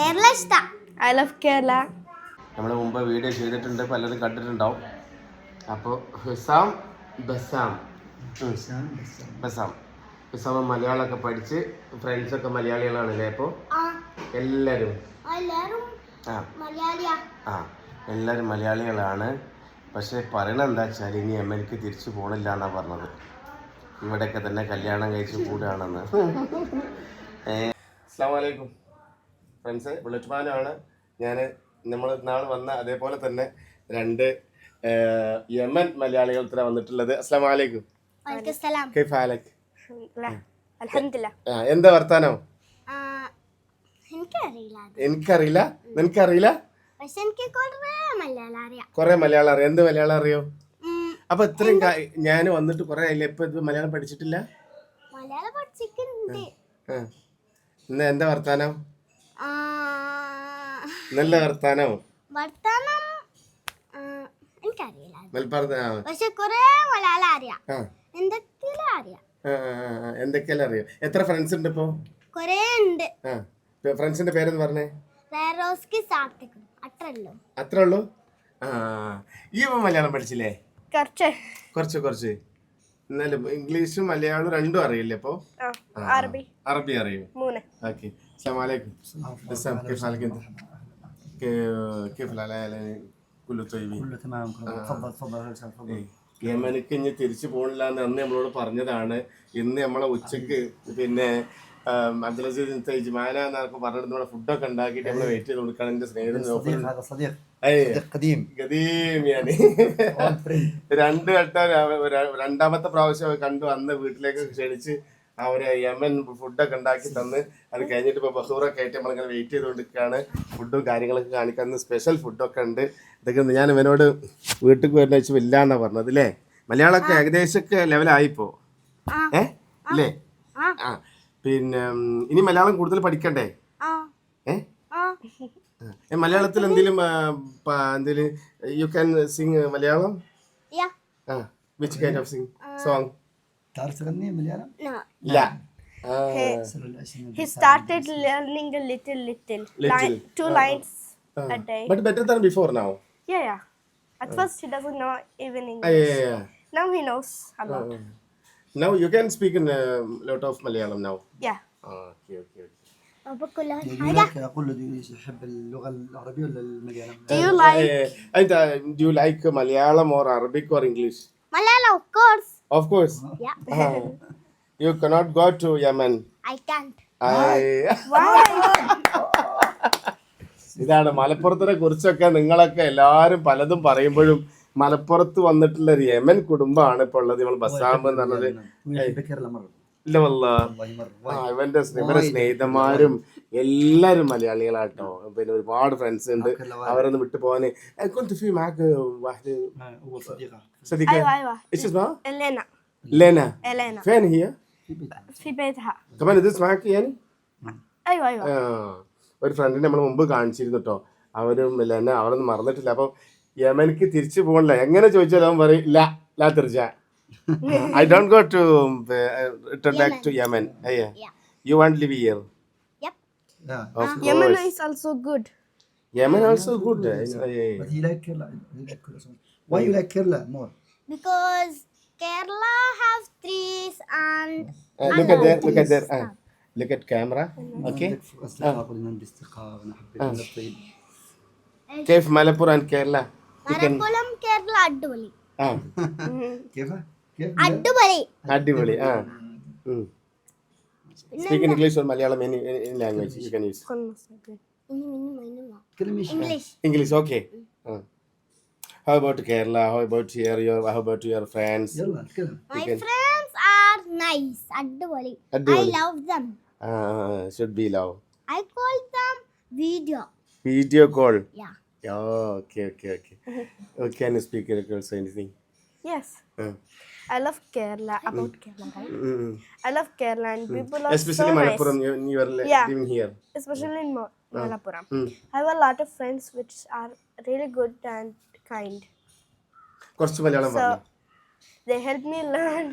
കേരള ഇഷ്ട I love Kerala. നമ്മൾ മുമ്പ് വീഡിയോ ചെയ്തിട്ടുണ്ട് പലരും കണ്ടിട്ടുണ്ടാവും. അപ്പോൾ ഹുസാം ബസാം. ബസാം. ഹുസാം മലയാളമൊക്കെ പഠിച്ച് ഫ്രണ്ട്സൊക്കെ മലയാളികളാണല്ലേ അപ്പോൾ ആ. എല്ലാവരും എല്ലാരും ആ. മലയാളിയാ. ആ. എല്ലാവരും മലയാളികളാണ്. പക്ഷേ പറയണത് എന്താ വെച്ചാൽ ഇനി അമ്മയ്ക്ക് തിരിച്ചു പോകണില്ല എന്നാണ് പറഞ്ഞത്. ഇവിടെയൊക്കെ തന്നെ കല്യാണം കഴിച്ച് കൂടുകയാണെന്ന് അസ്സാം വലൈക്കും ഫ്രണ്ട്സ് ബുള്ളറ്റ് മാനാണ് ഞാൻ നമ്മൾ നാളെ വന്ന അതേപോലെ തന്നെ രണ്ട് യമൻ മലയാളികൾ ഇത്ര വന്നിട്ടുള്ളത്. അസ്ലാം വലൈക്കും എന്താ വർത്താനോ? എനിക്കറിയില്ല എനിക്കറിയില്ല? നിനക്കറിയില്ല? കൊറേ മലയാളം അറിയാം. എന്ത് മലയാളം അറിയോ? അപ്പൊ ഇത്രയും ഞാൻ വന്നിട്ട് കൊറേ ആയില്ല? ഇപ്പൊ ഇത് മലയാളം പഠിച്ചിട്ടില്ല? എന്താ വർത്താനം? നല്ല വർത്താനോ വർത്താനം എനിക്കറിയില്ല. മലപ്പുറത്ത് പക്ഷെ കൊറേ മലയാളം അറിയാം. എന്തൊക്കെയാ അറിയാം? എന്തൊക്കെയാ എത്ര ഫ്രണ്ട്സ് ഉണ്ട് ഇപ്പോ? കൊറേ ഉണ്ട്. ഫ്രണ്ട്സിന്റെ പേരെന്ന് പറഞ്ഞേ? ഫെറോസ്കി സാത്വിക് അത്രല്ലോ അത്രേ ഉള്ളൂ? ആ ഈ മലയാളം പഠിച്ചില്ലേ? കുറച്ച്. കുറച്ച് കുറച്ച്. എന്നാലും ഇംഗ്ലീഷും മലയാളവും രണ്ടും അറിയില്ലേ അപ്പോ അറബി. അറബി അറിയും. ഓക്കെ. السلام عليكم السلام كيف حالك انت؟ كي- كيف الحال كله طيبين كله تمام كله تفضل تفضل يا هشام تفضل യമനിക്ക് ഇനി തിരിച്ചു പോകണില്ല എന്ന് അന്ന് നമ്മളോട് പറഞ്ഞതാണ് ഇന്ന് നമ്മളെ ഉച്ചക്ക് പിന്നെ ആം, അബ്ദുൽ അസീസ് ജമാല എന്നൊക്കെ പറഞ്ഞിട്ട് നമ്മുടെ ഫുഡൊക്കെ ഉണ്ടാക്കിയിട്ട് നമ്മൾ വെയിറ്റ് ചെയ്ത് കൊടുക്കണം എന്റെ സ്നേഹിതൻ صديق هذا صديق ഏയ്, صديق قديم ഗദീം ഞാന് Old friend. രണ്ട് വട്ടം ര- ര- രണ്ടാമത്തെ പ്രാവശ്യം കണ്ടു അന്ന് വീട്ടിലേക്ക് ക്ഷണിച്ച് അവർ യമൻ ഫുഡൊക്കെ ഉണ്ടാക്കി തന്ന് അത് കഴിഞ്ഞിട്ട് ഇപ്പൊ ബഹൂറൊക്കെ ആയിട്ട് നമ്മളിങ്ങനെ വെയിറ്റ് ചെയ്തുകൊണ്ടിരിക്കുകയാണ് ഫുഡും കാര്യങ്ങളൊക്കെ കാണിക്കാൻ സ്പെഷ്യൽ ഫുഡൊക്കെ ഉണ്ട്. ഇതൊക്കെ ഞാൻ ഇവനോട് വീട്ടിൽ വരുന്ന വെച്ച് ഇല്ല എന്നാ പറഞ്ഞത് അല്ലേ മലയാളമൊക്കെ ഏകദേശമൊക്കെ ലെവലായിപ്പോ. ഏ? അല്ലേ ആ. പിന്നെ ഇനി മലയാളം കൂടുതൽ പഠിക്കണ്ടേ? ഏ? മലയാളത്തിൽ എന്തെങ്കിലും എന്തെങ്കിലും U can sing Malayalam? Ah which kind of sing song start تغني مليانة؟ لا لا آه. He started learning a little, little. Line, two lines a day. But better than before now. Yeah, yeah. At first, he doesn't know even English. yeah, yeah, yeah. Now he knows a lot. Now you can speak in a lot of Malayalam now. Yeah. Okay, okay, okay. له دي- يحب اللغه العربيه ولا المليانه؟ Do you like? Uh, do you like Malayalam or Arabic or English? Malayalam of course. Of course. Yeah. Uh, you cannot go to Yemen. I can't. I- Why? ഇതാണ് മലപ്പുറത്തിനെ കുറിച്ചൊക്കെ നിങ്ങളൊക്കെ എല്ലാവരും പലതും പറയുമ്പോഴും മലപ്പുറത്ത് വന്നിട്ടുള്ള ഒരു Yemen കുടുംബമാണ് ഇപ്പോൾ ഉള്ളത്. നമ്മൾ ബസ്സാമ്പ് എന്ന് പറഞ്ഞത്. ഇവന്റെ ഇവന്റെ സ്നേഹിതന്മാരും എല്ലാരും മലയാളികളാട്ടോ. പിന്നെ ഒരുപാട് ഫ്രണ്ട്സ് ഉണ്ട്. അവരൊന്ന് വിട്ടു പോവാന്. ഒരു ഫ്രണ്ടിനെ നമ്മൾ മുമ്പ് കാണിച്ചിരുന്നു കേട്ടോ അവരും ലെന അവരൊന്നും മറന്നിട്ടില്ല. അപ്പൊ യമനിക്ക് തിരിച്ചു പോകണില്ല എങ്ങനെ ചോദിച്ചാലും പറയും ലാ ലാ തിരിച്ചാ. I don't go to uh, return back to Yemen. Uh, yeah. Yeah. You won't live here. Yeah. Of uh, course. Yemen is also good. Yemen also good. eh? Yeah, yeah, yeah. But he like Kerala. He like Kerala. so much. Why you like Kerala more? because Kerala have trees and Uh, look at there. Look at there. Uh, look at camera. Okay. ننضف أصدقاء وننضف أصدقاء Malapur and Kerala. You Kerala Adoli. Ah. كيف؟ അടിപൊളി. അടിപൊളി ആ. Speak in English or Malayalam any language you can use English English okay how about Kerala how about here your how about your friends my friends are nice അടിപൊളി I love them. Ah should be love I call them video video call yeah okay okay okay okay and speaker also anything yes anything? Yes. Uh, I love Kerala. About Kerala, right? mm, I love Kerala and people are Especially so nice. Malappuram, you, you are li- Yeah. living here. Especially in Malappuram. Mm. I have a lot of friends which are really good and kind. കുറച്ച് Malayalam So പറഞ്ഞു they help me learn.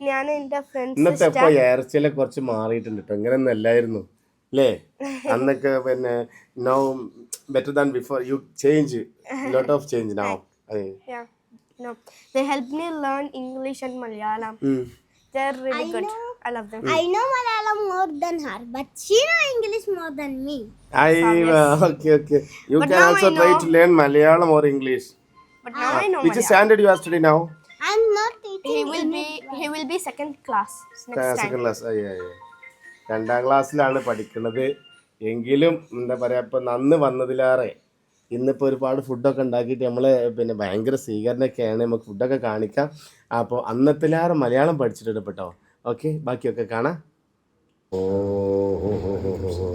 ഞാൻ എന്റെ friends ഇന്നത്തെ ഇപ്പൊ ഇറച്ചിയിലെ കുറച്ച് മാറിയിട്ടുണ്ട് കേട്ടോ ഇങ്ങനെയൊന്നും അല്ലായിരുന്നു അല്ലേ അന്നൊക്കെ പിന്നെ no better than before you change lot of change now അതെ Yeah. No. They helped me learn English and Malayalam. they They're really I good. Know, I love them. I know Malayalam more than her, but she know English more than me. I okay okay. You But can now also I try know- to learn Malayalam or English. But now I know Which Malayalam. standard you are studying now? I'm not teaching. He will be he will be second class next time. Second class രണ്ടാം ക്ലാസ്സിലാണ് പഠിക്കുന്നത് എങ്കിലും എന്താ പറയാ ഇപ്പൊ നന്ന് വന്നതിലേറെ ഇന്നിപ്പോൾ ഒരുപാട് ഫുഡൊക്കെ ഉണ്ടാക്കിയിട്ട് നമ്മൾ പിന്നെ ഭയങ്കര സ്വീകരണമൊക്കെയാണ് നമുക്ക് ഫുഡൊക്കെ കാണിക്കാം. അപ്പോൾ അന്നത്തിലേറെ മലയാളം പഠിച്ചിട്ടുണ്ട് കേട്ടോ. ഓക്കെ ബാക്കിയൊക്കെ കാണാം. ഓ ഹോ, ഹോ, ഹോ, ഹോ, ഹോ.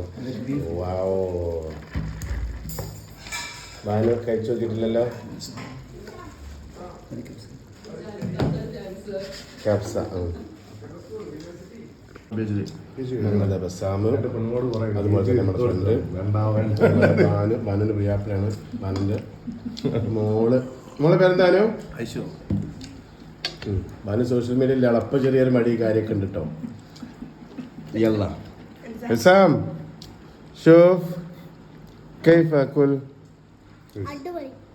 വാവോ. ഭാനു കഴിച്ചു നോക്കിയിട്ടില്ലല്ലോ? ക്യാപ്സ ഞങ്ങളുടെ ബസാമ്. അതുപോലെ തന്നെ നമ്മുടെ ഫ്രണ്ട്. മാനു മാനുവിന്റെ പ്രിയാപ്പിളാണ് മാനുവിന്റെ മോൾ. മോളെ പേരെന്താനോ ഐശു. മാനു സോഷ്യൽ മീഡിയയിൽ അളപ്പ ചെറിയൊരു മടി കാര്യമൊക്കെ ഉണ്ട് കേട്ടോ ബസാം. ഷോഫ്. കൈഫ് അക്കുൽ.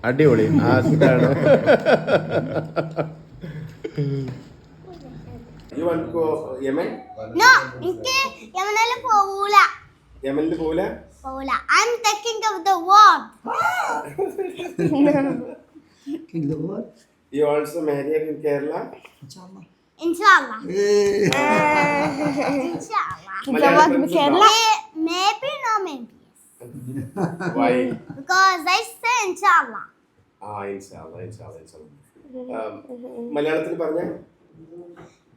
അടിപൊളി. ആസിഡാണ് നീ യമൻ? നോ എനിക്ക് യമനല്ല പോവൂല. യമനല്ല പോവൂല? പോവൂല. I am taking off the ward taking you also Maria in Kerala ഇൻഷാ ഇൻഷാ ഇൻഷാ Kerala maybe no maybe why? Because i say inshallah ആ ഇൻഷാ അല്ലാ ഇൻഷാ അല്ലാ ഇൻഷാ അല്ലാ മലയാളത്തിൽ പറഞ്ഞ?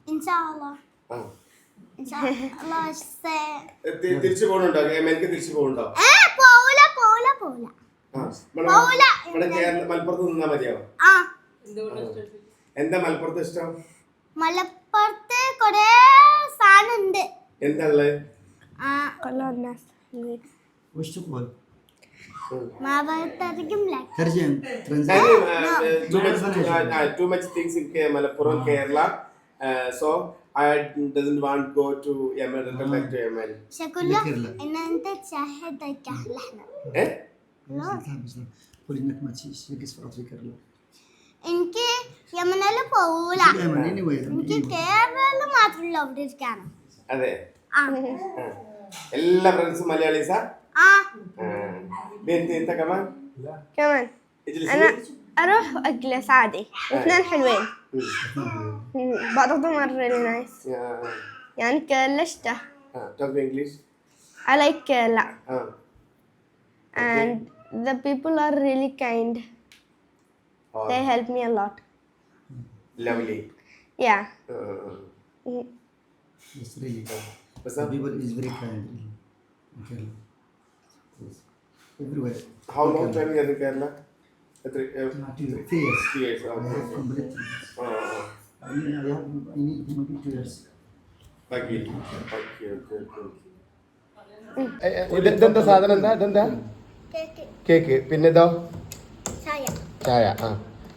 ഇൻഷാല്ലാ തിരിച്ചു പോകണുണ്ടോ തിരിച്ചു മലപ്പുറത്ത് നിന്നാ എന്താ മലപ്പുറത്ത് ഇഷ്ടം? മലപ്പുറത്ത് കൊറേ സാധനം ഉണ്ട് എന്താള്ളത് Malappuram Kerala So I doesn't want go to Yemen return back to Yemen شكله ذكر له. ان انت تشاهدك لحنا ഏ قول انك ما تجلس في افريقيا لا എനിക്ക് യമനിൽ പോവൂല دائما anyway എനിക്ക് കേരളയിൽ മാത്രമല്ല അവിടെ ഇരിക്കാണ് അതെ ആ ആ. എല്ലാ ഫ്രണ്ട്സും മലയാളീസാ ആ بنت انت كمان كمان اجلس انا اروح اجلس عادي اثنين حلوين بعضهم مرة really nice يعني كلشته talk English I like Kerala ah and the people are really kind oh, they help me a lot lovely yeah uh, Mm. Yes, really. what's The up? people is very kind. really. in Kerala. Yes. Everywhere. how long time you are in Kerala three, uh, Not you. Three years. three years I okay. have completed. Ah, ah. I mean, have. Need ഇതെന്താ സാധനം? എന്താ ഇതെന്താ? Cake. Cake. പിന്നെ ഇതോ ചായ. ചായ ആ.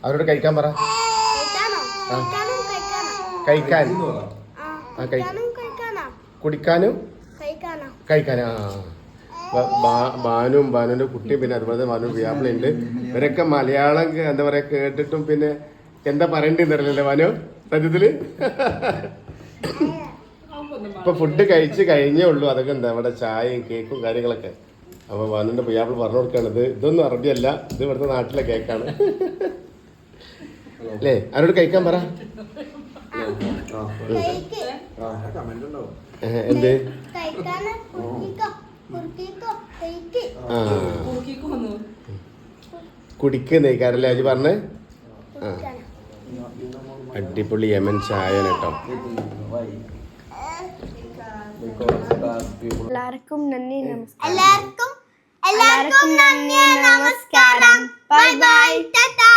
അവരോട് കഴിക്കാൻ പറ. കഴിക്കാനോ? കഴിക്കാനോ കഴിക്കാനോ? കഴിക്കാൻ. ആ ആ, കഴി- കഴിക്കാനോ കഴിക്കാനോ? കുടിക്കാനും? കഴിക്കാനോ? കഴിക്കാനും ആ. ബ- ബാ- ബാനും ബാനുവിന്റെ കുട്ടിയും പിന്നെ അതുപോലെ തന്നെ ബാനു വ്യാപനുണ്ട് ഇവരൊക്കെ മലയാളം കേ- എന്താ പറയാ കേട്ടിട്ടും പിന്നെ എന്താ പറയണ്ടെന്നറിയില്ലല്ലേ ബാനു? സത്യത്തിൽ? ഇപ്പൊ ഫുഡ് കഴിച്ച് കഴിഞ്ഞേ ഉള്ളൂ. അതൊക്കെ എന്താ ഇവിടെ ചായയും കേക്കും കാര്യങ്ങളൊക്കെ. അപ്പൊ വന്നിട്ട് പിയാപ്പിൾ പറഞ്ഞു കൊടുക്കാണ് ഇത് ഇതൊന്നും അറബിയല്ല ഇത് ഇവിടുത്തെ നാട്ടിലെ കേക്കാണ്. അല്ലേ? ആരോട് കഴിക്കാൻ പറ. എന്ത്? കഴിക്കാനോ കുറുക്കിക്കോ കുറുക്കിക്കോ കഴിക്ക് ആ കുടിക്ക് നെയ്ക്കാരല്ലേ അജി പറഞ്ഞേ? ആ. അടിപൊളി യമൻ ചായ കേട്ടോ. എല്ലാവർക്കും നന്ദി നമസ്കാരം. എല്ലാവർക്കും എല്ലാവർക്കും നന്ദി നമസ്കാരം. Bye bye. ടാറ്റ.